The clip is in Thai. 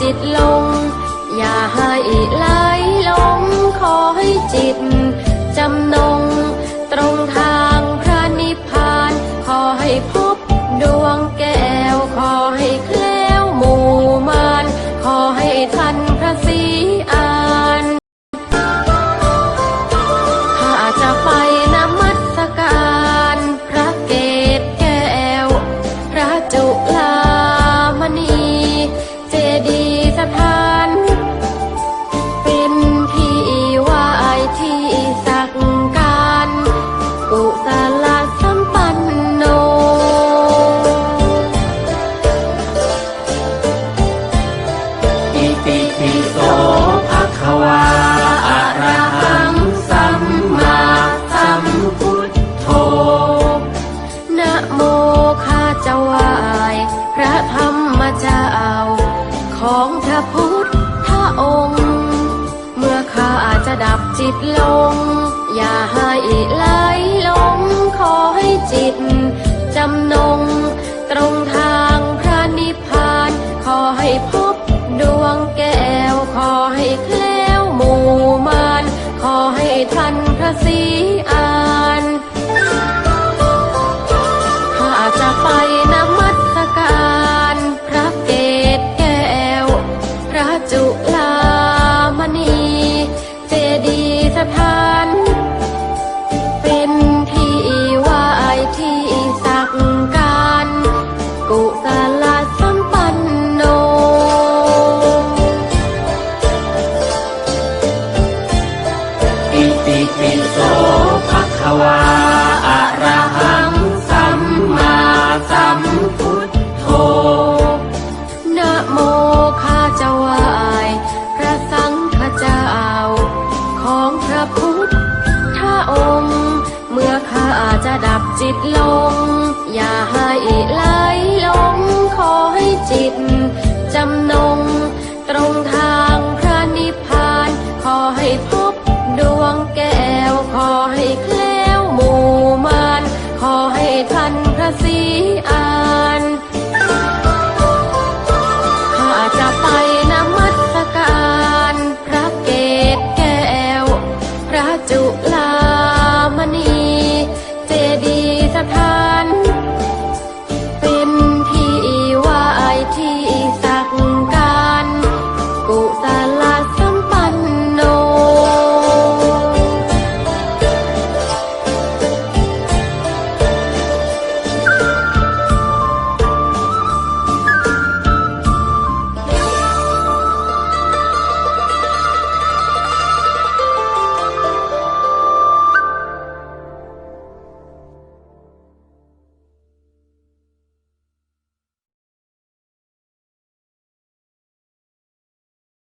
จิตลง อย่าให้ไหลลงขอให้จิตจำ พุทธองค์ เมื่อข้าอาจจะดับจิตลง อย่าให้ไหลลงขอให้จิต จำนง ตรงทางพระนิพพาน ขอให้พบดวงแก้ว ขอให้แคล้วหมู่มาน ขอให้ทันพระศี จะดับจิตลง อย่าให้ไหลลงขอให้จิต จำนง ตรงทางพระนิพพาน ขอให้พบดวงแก้ว ขอให้แคล้วหมู่มานขอให้ทันพระศรี